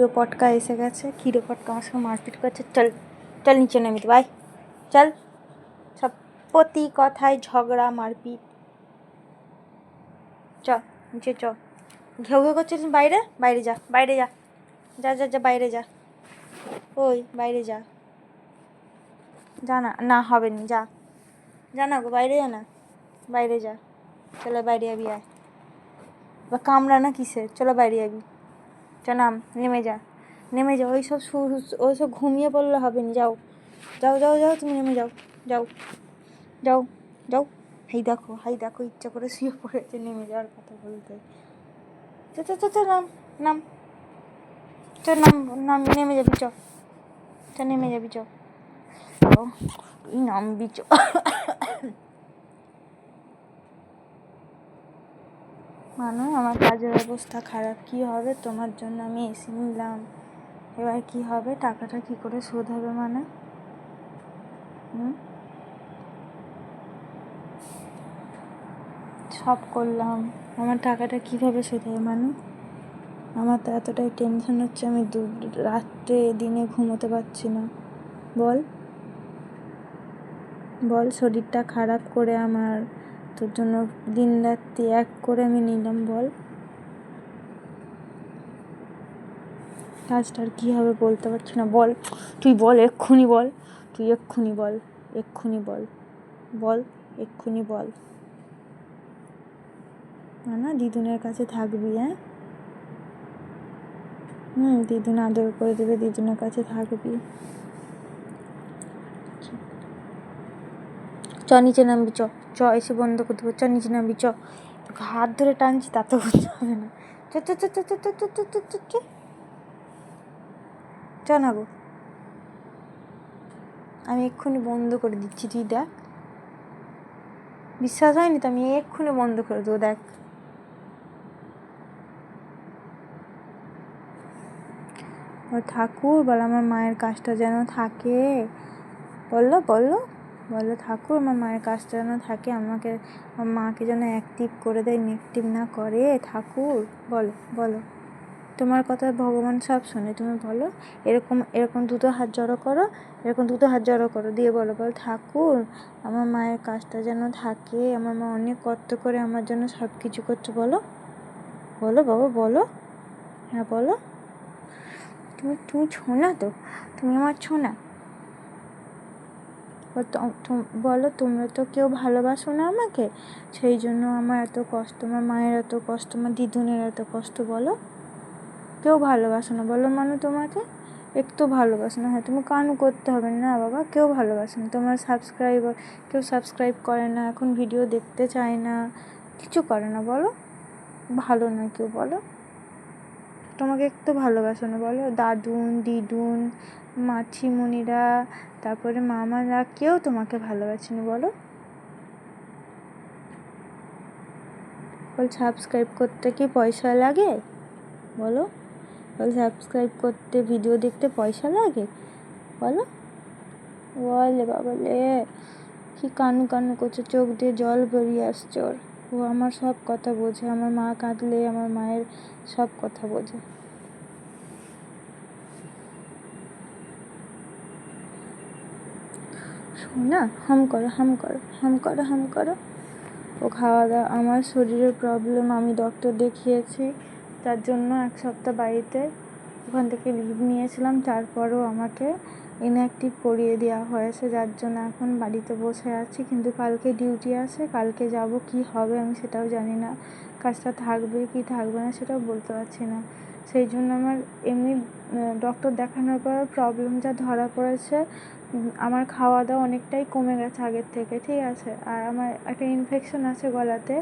Hero পটকা এসে গেছে হিরো পটকা আমার সঙ্গে মারপিট করছে। চল চল নিচে নেমে ভাই চল। সব প্রতি কথায় ঝগড়া, মারপিট। চ, নিচে চ। ঘেউ ঘেউ করছিস বাইরে? বাইরে যা বাইরে যা। যা যা যা, বাইরে যা। ওই, বাইরে যা। জানা না না, হবে না, যা। জানা গো, বাইরে যা না। বাইরে যা। চলো, বাইরে যাবি আয়। বা কামড়া না কিসের? চলো, বাইরে যাবি চ নাম নেমে যা, নেমে যাও ওই সব ওই সব ঘুমিয়ে পড়লে হবে না, যাও যাও যাও যাও, তুমি নেমে যাও যাও যাও যাও হাই দেখো হাই দেখো, ইচ্ছা করে শুয়ে পড়েছে, নেমে যাওয়ার কথা বলতে। চ নাম নাম, চ, নাম নাম, নেমে যাবি, চ চ, নেমে যাবি, চ ও এই নামবি, চ। মানে আমার কাজের অবস্থা খারাপ, কি হবে? তোমার জন্য আমি এসি নিলাম। এবার কি হবে? টাকাটা কি করে শোধ হবে মানে? সব করলাম। আমার টাকাটা কীভাবে শোধ হবে মানে? আমার তো এতটাই টেনশন হচ্ছে, আমি দু, রাত্রে দিনে ঘুমোতে পারছি না। বল। বল, শরীরটা খারাপ করে আমার তোর জন্য দিন রাত্রি এক করে আমি নিলাম, বল। কাজটার কী হবে বলতে পারছি না। বল, তুই বল, এক্ষুনি বল। তুই এক্ষুনি বল এক্ষুনি বল। বল, এক্ষুনি বল। না, দিদুনের কাছে থাকবি হ্যাঁ? হুম, দিদুন আদর করে দেবে, দিদুনের কাছে থাকবি। নিচে নামবি চ চ এসে বন্ধ করে দেবো চ নিচে নামবি চ হাত ধরে টানছি তা তো বুঝতে হবে না চ চ চ চ চ চ চ চ চ চ চ না গো আমি এক্ষুনি বন্ধ করে দিচ্ছি তুই দেখ বিশ্বাস হয়নি তো আমি এক্ষুনি বন্ধ করে দেবো দেখ ও ঠাকুর বল আমার মায়ের কাজটা যেন থাকে বলল বলল বলো, ঠাকুর, আমার মায়ের কাজটা যেন থাকে, আমাকে, আমার মাকে যেন অ্যাক্টিভ করে দেয় নেগেটিভ না করে, ঠাকুর। বলো বলো। তোমার কথা ভগবান সব শোনে, তুমি বলো, এরকম এরকম দুটো হাত জড়ো করো, এরকম দুটো হাত জড়ো করো। দিয়ে বলো, বল, ঠাকুর, আমার মায়ের কাজটা যেন থাকে, আমার মা অনেক কষ্ট করে আমার জন্য সব কিছু করছে। বলো বলো বাবা, বলো। হ্যাঁ বলো। তুমি তুমি ছোনা তো, তুমি আমার ছোনা। বলো তোমরা তো কেউ ভালোবাসো না আমাকে? সেই জন্য আমার এত কষ্ট, আমার মায়ের এত কষ্ট, আমার দিদুনের এত কষ্ট, বলো। কেউ ভালোবাসো না, বলো মানে তোমাকে? একটু ভালোবাসো না হ্যাঁ তুমি কান করতে হবে না বাবা, কেউ ভালোবাসে না। তোমার সাবস্ক্রাইবার কেউ সাবস্ক্রাইব করে না, এখন ভিডিও দেখতে চায় না, কিছু করে না, বলো। ভালো না কেউ, বলো। তোমাকে একটু ভালোবাসো না, বলো? দাদুন, দিদুন, মাছিমণিরা, তারপরে মামারা কেউ তোমাকে ভালোবাসে না, বলো? বল সাবস্ক্রাইব করতে কি পয়সা লাগে? বলো? বল সাবস্ক্রাইব করতে ভিডিও দেখতে পয়সা লাগে? বলো? বলে বাবলে কি কানু কানু করছে, চোখ দিয়ে জল বেরিয়ে আসছে ওর। ও আমার সব কথা বোঝে, আমার মা কাঁদলে আমার মায়ের সব কথা বোঝে। না, হাম করো হাম করো হাম করো হাম করো। ও খাওয়া দাওয়া, আমার শরীরের প্রবলেম আমি ডক্টর দেখিয়েছি। তার জন্য এক সপ্তাহ বাড়িতে, ওখান থেকে লিভ নিয়েছিলাম, তারপরও আমাকে ইনঅ্যাক্টিভ করিয়ে দেওয়া হয়েছে, যার জন্য এখন বাড়িতে বসে আছি। কিন্তু কালকে ডিউটি আছে, কালকে যাব, কি হবে আমি সেটাও জানি না। কাজটা থাকবে কি থাকবে না সেটাও বলতে পারছি না। সেই জন্য আমার এমনি ডক্টর দেখানোর পর প্রবলেম যা ধরা পড়েছে আমার খাওয়া দাওয়া অনেকটাই কমে গেছে আগের থেকে, ঠিক আছে? আর আমার একটা ইনফেকশন আছে গলাতে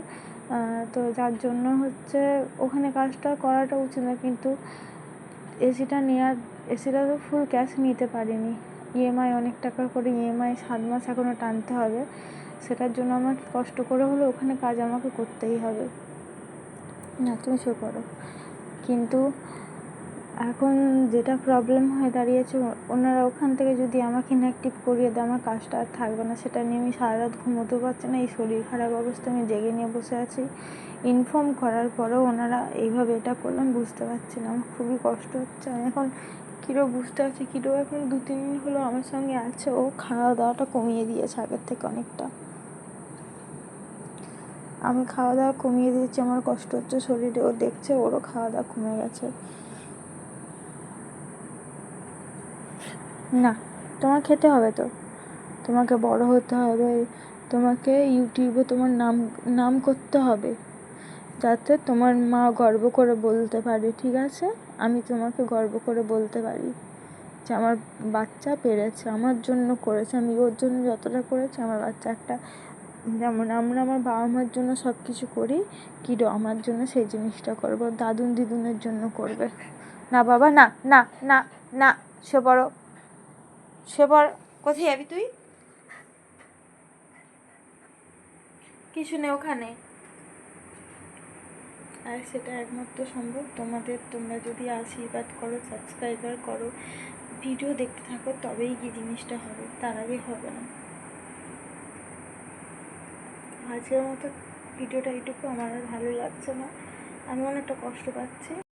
তো যার জন্য হচ্ছে ওখানে কাজটা করাটা উচিত না। কিন্তু এসিটা নেওয়ার এসিটা তো ফুল ক্যাশ নিতে পারিনি। ইএমআই অনেক টাকা করে ইএমআই সাত মাস এখনও টানতে হবে। সেটার জন্য আমার কষ্ট করে হলে ওখানে কাজ আমাকে করতেই হবে। না, তুমি সে করো। কিন্তু এখন যেটা প্রবলেম হয়ে দাঁড়িয়েছে, ওনারা ওখান থেকে যদি আমাকে ইনঅ্যাক্টিভ করিয়ে দেয়, আমার কাজটা আর থাকবে না। সেটা নিয়ে আমি সারা রাত ঘুমোতেও পারছি না, এই শরীর খারাপ অবস্থা আমি জেগে নিয়ে বসে আছি। ইনফর্ম করার পরেও ওনারা এইভাবে এটা করলাম বুঝতে পারছি না। আমার খুবই কষ্ট হচ্ছে। আমি এখন কিরো বুঝতে পারছি, কিরো এখন দু, তিন দিন হলো আমার সঙ্গে আছে। ও খাওয়া দাওয়াটা কমিয়ে দিয়েছে আগের থেকে অনেকটা। আমি খাওয়া দাওয়া কমিয়ে দিয়েছি, আমার কষ্ট হচ্ছে শরীরে। ও দেখছে, ওরও খাওয়া দাওয়া কমে গেছে। না, তোমার খেতে হবে তো। তোমাকে বড় হতে হবে, তোমাকে ইউটিউবে তোমার নাম নাম করতে হবে, যাতে তোমার মা গর্ব করে বলতে পারে, ঠিক আছে? আমি তোমাকে গর্ব করে বলতে পারি যে আমার বাচ্চা পেরেছে, আমার জন্য করেছে, আমি ওর জন্য যতটা করেছি, আমার বাচ্চা একটা, যেমন আমরা আমার বাবা মার জন্য সব কিছু করি কিরো আমার জন্য সেই জিনিসটা করব, দাদুন দিদুনের জন্য করবে। না বাবা, না না না না, সে বড় সে বড় কোথায় যাবি তুই? কিছু নেই ওখানে। আর সেটা একমাত্র সম্ভব। তোমাদের তোমরা যদি আশীর্বাদ করো সাবস্ক্রাইবার করো ভিডিও দেখতে থাকো, তবেই কি জিনিসটা হবে। তার আগে হবে না। আজকের মতো ভিডিওটা এইটুকু। আমার আর ভালো লাগছে না। আমি অনেকটা কষ্ট পাচ্ছি।